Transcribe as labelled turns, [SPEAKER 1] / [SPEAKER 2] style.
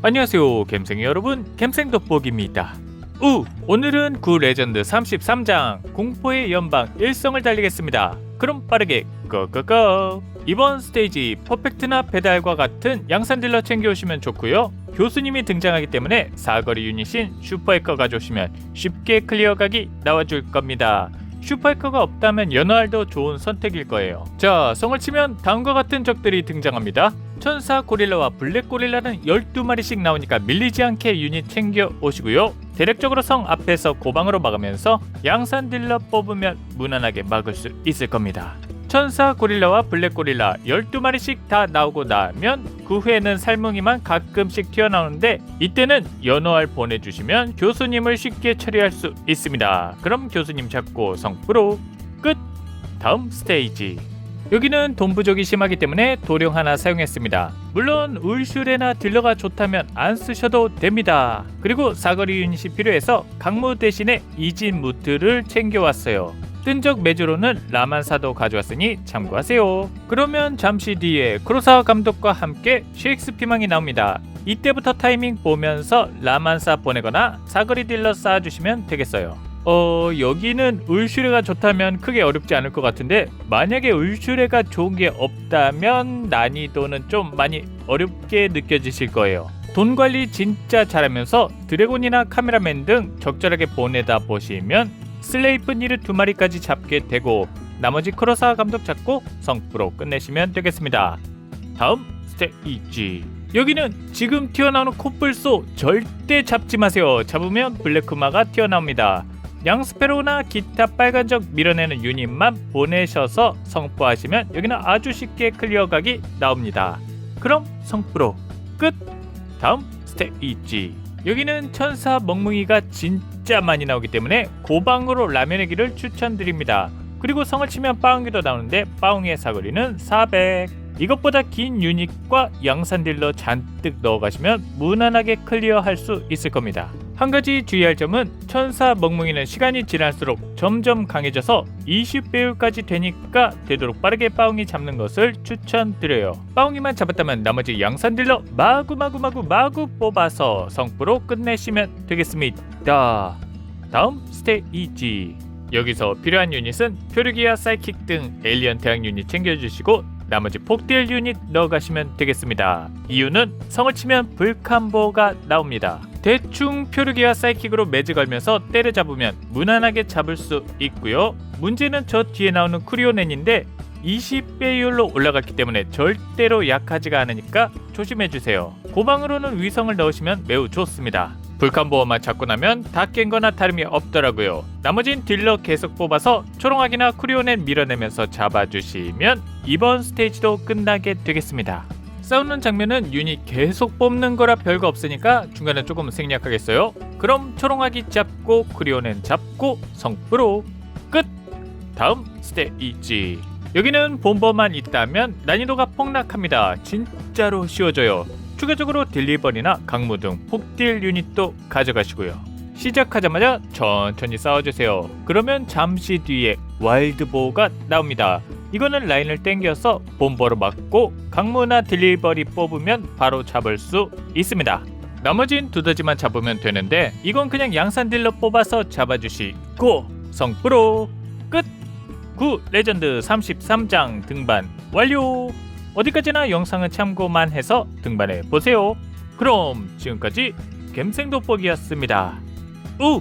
[SPEAKER 1] 안녕하세요 갬생이 여러분. 갬생 돋보기입니다. 우 오늘은 구 레전드 33장 공포의 연방 일성을 달리겠습니다. 그럼 빠르게 고고고. 이번 스테이지 퍼펙트나 배달과 같은 양산 딜러 챙겨오시면 좋고요. 교수님이 등장하기 때문에 사거리 유닛인 슈퍼해커 가져오시면 쉽게 클리어각이 나와줄 겁니다. 슈퍼해커가 없다면 연어알도 좋은 선택일 거예요. 자 성을 치면 다음과 같은 적들이 등장합니다 천사 고릴라와 블랙 고릴라는 12마리씩 나오니까 밀리지 않게 유닛 챙겨 오시고요. 대략적으로 성 앞에서 고방으로 막으면서 양산 딜러 뽑으면 무난하게 막을 수 있을 겁니다. 천사 고릴라와 블랙 고릴라 12마리씩 다 나오고 나면 그 후에는 살뭉이만 가끔씩 튀어나오는데 이때는 연어알 보내주시면 교수님을 쉽게 처리할 수 있습니다. 그럼 교수님 잡고 성프로 끝! 다음 스테이지 여기는 돈 부족이 심하기 때문에 도령 하나 사용했습니다. 물론 울슈레나 딜러가 좋다면 안 쓰셔도 됩니다. 그리고 사거리 유닛이 필요해서 강무 대신에 이진 무트를 챙겨왔어요. 뜬적 메주로는 라만사도 가져왔으니 참고하세요. 그러면 잠시 뒤에 크로사와 감독과 함께 쉐익스 피망이 나옵니다. 이때부터 타이밍 보면서 라만사 보내거나 사거리 딜러 쌓아주시면 되겠어요. 어 여기는 울슈레가 좋다면 크게 어렵지 않을 것 같은데 만약에 울슈레가 좋은 게 없다면 난이도는 좀 많이 어렵게 느껴지실 거예요. 돈 관리 진짜 잘하면서 드래곤이나 카메라맨 등 적절하게 보내다 보시면 슬레이프 니르 두 마리까지 잡게 되고 나머지 크로사 감독 잡고 성프로 끝내시면 되겠습니다. 다음 스테이지 여기는 지금 튀어나오는 코뿔소 절대 잡지 마세요. 잡으면 블랙크마가 튀어나옵니다. 양스페로나 기타 빨간적 밀어내는 유닛만 보내셔서 성포하시면 여기는 아주 쉽게 클리어각이 나옵니다. 그럼 성프로 끝! 다음 스테이지 여기는 천사 멍뭉이가 진짜 많이 나오기 때문에 고방으로 라면의 길을 추천드립니다. 그리고 성을 치면 빠웅이도 나오는데 빠웅이의 사거리는 400 이것보다 긴 유닛과 양산 딜러 잔뜩 넣어가시면 무난하게 클리어할 수 있을 겁니다. 한 가지 주의할 점은 천사 멍뭉이는 시간이 지날수록 점점 강해져서 20배율까지 되니까 되도록 빠르게 빠웅이 잡는 것을 추천드려요. 빠웅이만 잡았다면 나머지 양산 딜러 마구마구마구 마구 뽑아서 성부로 끝내시면 되겠습니다. 다음 스테이지 여기서 필요한 유닛은 표류기와 사이킥 등 에일리언 대항 유닛 챙겨주시고 나머지 폭딜 유닛 넣어가시면 되겠습니다. 이유는 성을 치면 불칸보가 나옵니다. 대충 표류기와 사이킥으로 매즈 걸면서 때려잡으면 무난하게 잡을 수 있고요. 문제는 저 뒤에 나오는 쿠리오넨인데 20배율로 올라갔기 때문에 절대로 약하지가 않으니까 조심해주세요. 고방으로는 위성을 넣으시면 매우 좋습니다. 불칸보어만 잡고 나면 다 깬 거나 다름이 없더라고요. 나머진 딜러 계속 뽑아서 초롱하기나 쿠리오넨 밀어내면서 잡아주시면 이번 스테이지도 끝나게 되겠습니다. 싸우는 장면은 유닛 계속 뽑는 거라 별거 없으니까 중간에 조금 생략하겠어요. 그럼 초롱하기 잡고 쿠리오넨 잡고 성프로 끝! 다음 스테이지 여기는 본버만 있다면 난이도가 폭락합니다. 진짜로 쉬워져요. 추가적으로 딜리버리나 강무 등 폭딜 유닛도 가져가시고요. 시작하자마자 천천히 싸워주세요. 그러면 잠시 뒤에 와일드보가 나옵니다. 이거는 라인을 땡겨서 본버로 막고 강무나 딜리버리 뽑으면 바로 잡을 수 있습니다. 나머진 두더지만 잡으면 되는데 이건 그냥 양산 딜러 뽑아서 잡아주시고 성프로 끝! 9 레전드 33장 등반 완료! 어디까지나 영상은 참고만 해서 등반해 보세요. 그럼 지금까지 갬생 돋보기였습니다. 우!